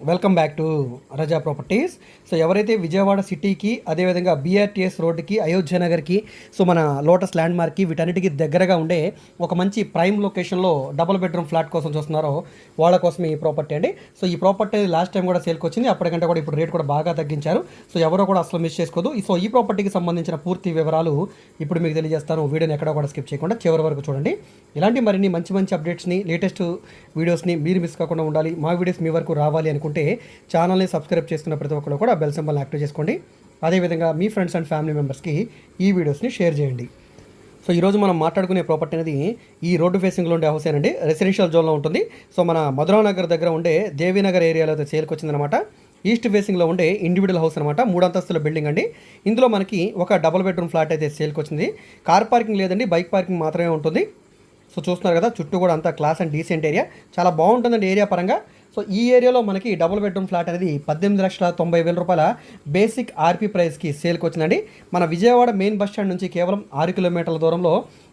Welcome back to Raza properties so ఎవరైతే విజయవాడ సిటీకి అదేవిధంగా బీఆర్టీఎస్ రోడ్డుకి అయోధ్య నగర్కి సో మన లోటస్ ల్యాండ్ మార్క్కి వీటన్నిటికీ దగ్గరగా ఉండే ఒక మంచి ప్రైమ్ లొకేషన్లో డబుల్ బెడ్రూమ్ ఫ్లాట్ కోసం చూస్తున్నారో వాళ్ళ కోసం ఈ ప్రాపర్టీ అండి. సో ఈ ప్రాపర్టీ లాస్ట్ టైం కూడా సేల్కి వచ్చింది. అప్పటికంటే కూడా ఇప్పుడు రేట్ కూడా బాగా తగ్గించారు. సో ఎవరో కూడా అసలు మిస్ చేసుకోదు. సో ఈ ప్రాపర్టీకి సంబంధించిన పూర్తి వివరాలు ఇప్పుడు మీకు తెలియజేస్తాను. వీడియోని ఎక్కడ కూడా స్కిప్ చేయకుండా చివరి వరకు చూడండి. ఇలాంటి మరిన్ని మంచి మంచి అప్డేట్స్ని లేటెస్ట్ వీడియోస్ని మీరు మిస్ కాకుండా ఉండాలి. మా వీడియోస్ మీ వరకు రావాలి అనుకుంటే ఛానల్ని సబ్స్క్రైబ్ చేసుకున్న ప్రతి ఒక్కరు కూడా బెల్ సింబల్ని యాక్టివ్ చేసుకోండి. అదేవిధంగా మీ ఫ్రెండ్స్ అండ్ ఫ్యామిలీ మెంబర్స్కి ఈ వీడియోస్ని షేర్ చేయండి. సో ఈరోజు మనం మాట్లాడుకునే ప్రాపర్టీ అనేది ఈ రోడ్డు ఫేసింగ్లో ఉండే హౌస్ ఏనండి. రెసిడెన్షియల్ జోన్లో ఉంటుంది. సో మన మధురా నగర్ దగ్గర ఉండే దేవీనగర్ ఏరియాలో అయితే చేరుకొచ్చిందనమాట ఈస్ట్ ఫేసింగ్లో ఉండే ఇండివిజువల్ హౌస్ అనమాట మూడు అంతస్తుల బిల్డింగ్ అండి. ఇందులో మనకి ఒక డబుల్ బెడ్రూమ్ ఫ్లాట్ అయితే సేల్కి వచ్చింది. కార్ పార్కింగ్ లేదండి. బైక్ పార్కింగ్ మాత్రమే ఉంటుంది. సో చూస్తున్నారు కదా చుట్టూ కూడా అంతా క్లాస్ అండ్ డీసెంట్ ఏరియా చాలా బాగుంటుందండి ఏరియా పరంగా. సో ఈ ఏరియాలో మనకి డబుల్ బెడ్రూమ్ ఫ్లాట్ అనేది పద్దెనిమిది లక్షల తొంభై వేల రూపాయల బేసిక్ ఆర్పీ ప్రైస్కి సేల్కి వచ్చిందండి. మన విజయవాడ మెయిన్ బస్ స్టాండ్ నుంచి కేవలం ఆరు కిలోమీటర్ల దూరంలో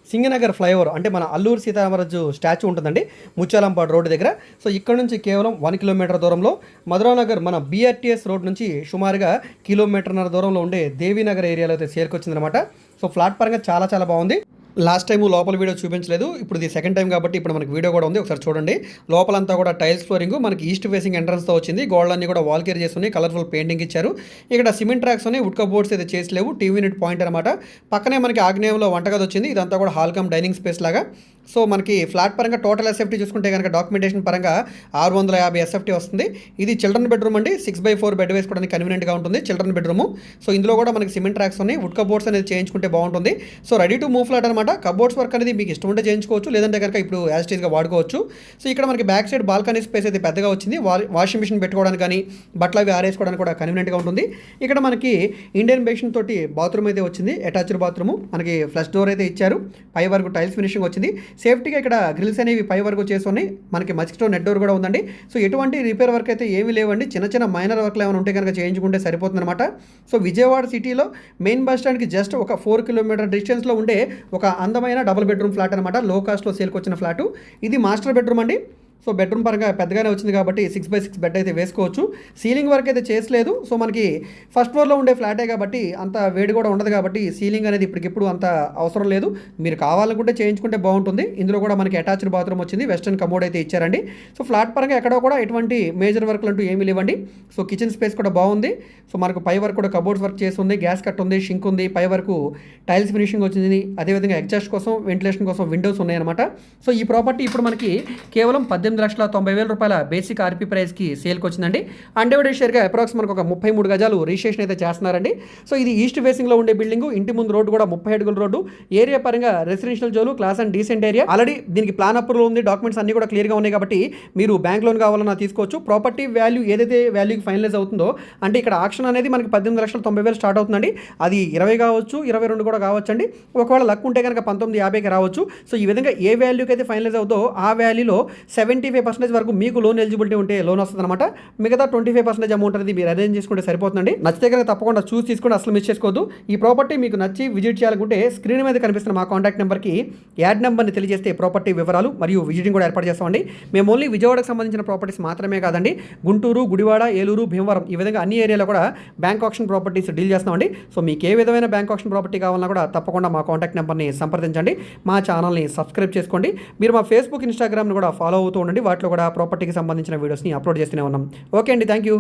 సింగనగర్ ఫ్లైఓవర్ అంటే మన అల్లూరు సీతారామరాజు స్టాచ్యూ ఉంటుందండి ముచ్చాలంపాడు రోడ్డు దగ్గర. సో ఇక్కడ నుంచి కేవలం వన్ కిలోమీటర్ దూరంలో మధురానగర్ మన బీఆర్టీఎస్ రోడ్ నుంచి సుమారుగా కిలోమీటర్న్నర దూరంలో ఉండే దేవీనగర్ ఏరియాలో అయితే సేల్కి వచ్చిందనమాట సో ఫ్లాట్ పరంగా చాలా చాలా బాగుంది. లాస్ట్ టైం లోపల వీడియో చూపించలేదు. ఇప్పుడు ఇది సెకండ్ టైం కాబట్టి ఇప్పుడు మనకి వీడియో కూడా ఉంది. ఒకసారి చూడండి. లోపలంతా కూడా టైల్స్ ఫ్లోరింగ్ మనకి ఈస్ట్ ఫేసింగ్ ఎంట్రన్స్తో వచ్చింది. గోడలన్నీ కూడా వాల్ కేర్ చేస్తున్నాయి. కలర్ఫుల్ పెయింటింగ్ ఇచ్చారు. ఇక్కడ సిమెంట్ ట్రాక్స్ ఉన్నాయి. వుడ్ బోర్డ్స్ అయితే చేసలేవు టీవీ యూనిట్ పాయింట్ అనమాట పక్కనే మనకి ఆగ్నేయంలో వంటగది వచ్చింది. ఇదంతా కూడా హాల్ కమ్ డైనింగ్ స్పేస్ లాగా. సో మనకి ఫ్లాట్ పరంగా టోటల్ ఎస్ఎఫ్టీ చూసుకుంటే కనుక డాక్యుమెంటేషన్ పరంగా ఆరు వందల యాభై ఎస్ఎఫ్టీ వస్తుంది. ఇది చిల్డ్రన్ బెడ్రూమ్ అండి. సిక్స్ బై ఫోర్ బెడ్ వేసుకోవడానికి కన్వీనియంట్గా ఉంటుంది చిల్డ్రన్ బెడ్రూమ్. సో ఇందులో కూడా మనకి సిమెంట్ ట్రాక్స్ ఉన్నాయి. వుడ్ కబోర్డ్స్ అనేది చేయించుకుంటే బాగుంటుంది. So ready to move flat అనమాట కబోర్డ్స్ వర్క్ అనేది మీకు ఇష్టం ఉంటే చేయించుకోవచ్చు. లేదంటే కనుక ఇప్పుడు యాజిటీస్గా వాడుకోవచ్చు. సో ఇక్కడ మనకి బ్యాక్ సైడ్ బాల్కనీ స్పేస్ అయితే పెద్దగా వచ్చింది. వాషింగ్ మిషన్ పెట్టుకోవడానికి కానీ బట్టలు అవి ఆరేసుకోవడానికి కూడా కన్వీనియంట్గా ఉంటుంది. ఇక్కడ మనకి ఇండియన్ బేషన్ తోటి బాత్రూమ్ అయితే వచ్చింది. అటాచ్డ్ బాత్రూమ్ మనకి ఫ్లష్ డోర్ అయితే ఇచ్చారు. పై వరకు టైల్స్ ఫినిషింగ్ వచ్చింది. సేఫ్టీగా ఇక్కడ గ్రిల్స్ అనేవి పై వరకు చేసుకున్నాయి మనకి మస్కిటో నెట్ డోర్ కూడా ఉందండి. సో ఎటువంటి రిపేర్ వర్క్ అయితే ఏమీ లేవండి. చిన్న చిన్న మైనర్ వర్క్లు ఏమైనా ఉంటే కనుక చేయించుకుంటే సరిపోతుందన్నమాట. సో విజయవాడ సిటీలో మెయిన్ బస్ స్టాండ్కి జస్ట్ ఒక ఫోర్ కిలోమీటర్ డిస్టెన్స్లో ఉండే ఒక అందమైన డబుల్ బెడ్రూమ్ ఫ్లాట్ అనమాట లో కాస్ట్లో సేల్కి వచ్చిన ఫ్లాటు. ఇది మాస్టర్ బెడ్రూమ్ అండి. సో బెడ్రూమ్ పరంగా పెద్దగానే వచ్చింది కాబట్టి సిక్స్ బై సిక్స్ బెడ్ అయితే వేసుకోవచ్చు. సీలింగ్ వర్క్ అయితే చేసలేదు సో మనకి ఫస్ట్ ఫ్లోర్లో ఉండే ఫ్లాటే కాబట్టి అంత వేడి కూడా ఉండదు కాబట్టి సీలింగ్ అనేది ఇప్పటికిప్పుడు అంత అవసరం లేదు. మీరు కావాలనుకుంటే చేయించుకుంటే బాగుంటుంది. ఇందులో కూడా మనకి అటాచ్డ్ బాత్రూమ్ వచ్చింది. వెస్టర్న్ కమోడ్ అయితే ఇచ్చారండి. సో ఫ్లాట్ పరంగా ఎక్కడో కూడా ఎటువంటి మేజర్ వర్క్లు అంటూ ఏమీ లేవండి. సో కిచెన్ స్పేస్ కూడా బాగుంది. సో మనకు పై వరకు కూడా కబోర్డ్స్ వర్క్ చేసి ఉంది గ్యాస్ కట్ ఉంది షింక్ ఉంది. పై వరకు టైల్స్ ఫినిషింగ్ వచ్చింది. అదేవిధంగా ఎగ్జాస్ట్ కోసం వెంటిలేషన్ కోసం విండోస్ ఉన్నాయన్నమాట. సో ఈ ప్రాపర్టీ ఇప్పుడు మనకి కేవలం పద్దెనిమిది లక్షల తొంభై వేల రూపాయల బేసిక్ ఆర్పీ ప్రైస్కి సేల్కి వచ్చిందండి అన్డివైడెడ్ షేర్గా అప్రాక్స్ మనకు ఒక ముప్పై మూడు గజాలు రిజిస్ట్రేషన్ అయితే చేస్తున్నారండి. సో ఇది ఈస్ట్ ఫేసింగ్లో ఉండే బిల్డింగ్ ఇంటి ముందు రోడ్డు కూడా ముప్పై అడుగుల రోడ్డు. ఏరియా పరంగా residential zone class and decent area. Already దీనికి ప్లాన్ అప్రూవల్ ఉంది డాక్యుమెంట్స్ అన్ని కూడా క్లియర్గా ఉన్నాయి కాబట్టి మీరు బ్యాంక్ లోన్ కావాలన్నా తీసుకోవచ్చు. ప్రాపర్టీ వాల్యూ ఏదైతే వాల్యూకి ఫైనలైజ్ అవుతుందో అంటే ఇక్కడ ఆక్షన్ అనేది మనకి పద్దెనిమిది లక్షల తొంభై వేలు స్టార్ట్ అవుతుందండి. అది ఇరవై కావచ్చు ఇరవై రెండు కూడా కావచ్చు అండి ఒకవేళ లక్ ఉంటే కనుక పంతొమ్మిది యాభైకి రావచ్చు. సో ఈ విధంగా ఏ వాల్యూకి అయితే ఫైనలైజ్ అవుతుందో ఆ వాల్యూలో సెవెంటీ ఫైవ్ పర్సెంటేజ్ వరకు మీకు లోన్ ఎలిజిబిలిటీ ఉంటే లోన్ వస్తుంది అనమాట మిగతా ట్వంటీ ఫైవ్ పర్సెంటేజ్ అమౌంట్ అనేది మీరు అరేంజ్ చేసుకుంటే సరిపోతుందండి. నచ్చితే కనుక తప్పకుండా చూసి తీసుకుంటే అసలు మిస్ చేసుకోవద్దు. ఈ ప్రాపర్టీ మీకు నచ్చి విజిట్ చేయాలనుకుంటే స్క్రీన్ మీద కనిపిస్తున్న మా కాంటాక్ట్ నెంబర్కి యాడ్ నెంబర్ని తెలియజేస్తే ప్రాపర్టీ వివరాలు మరియు విజిటింగ్ కూడా ఏర్పాటు చేస్తామండి. మేము ఓన్లీ విజయవాడకు సంబంధించిన ప్రాపర్టీస్ మాత్రమే కాదండి గుంటూరు గుడివాడ ఏలూరు భీమవరం ఈ విధంగా అన్ని ఏరియాలో కూడా బ్యాంక్ ఆప్షన్ ప్రాపర్టీస్ డీల్ చేస్తామండి. సో మీకు ఏ విధమైన బ్యాంక్ ఆప్షన్ ప్రాపర్టీ కావాలన్నా కూడా తప్పకుండా మా కాంటాక్ట్ నెంబర్ని సంప్రదించండి. మా ఛానల్ని సబ్స్క్రైబ్ చేసుకోండి. మీరు మా ఫేస్బుక్ ఇన్స్టాగ్రామ్ని కూడా ఫాలో అవుతూ ఉండండి వాటిలో కూడా ప్రాపర్టీకి సంబంధించిన వీడియోస్ని అప్లోడ్ చేస్తూనే ఉన్నాం. ఓకే అండి థ్యాంక్ యూ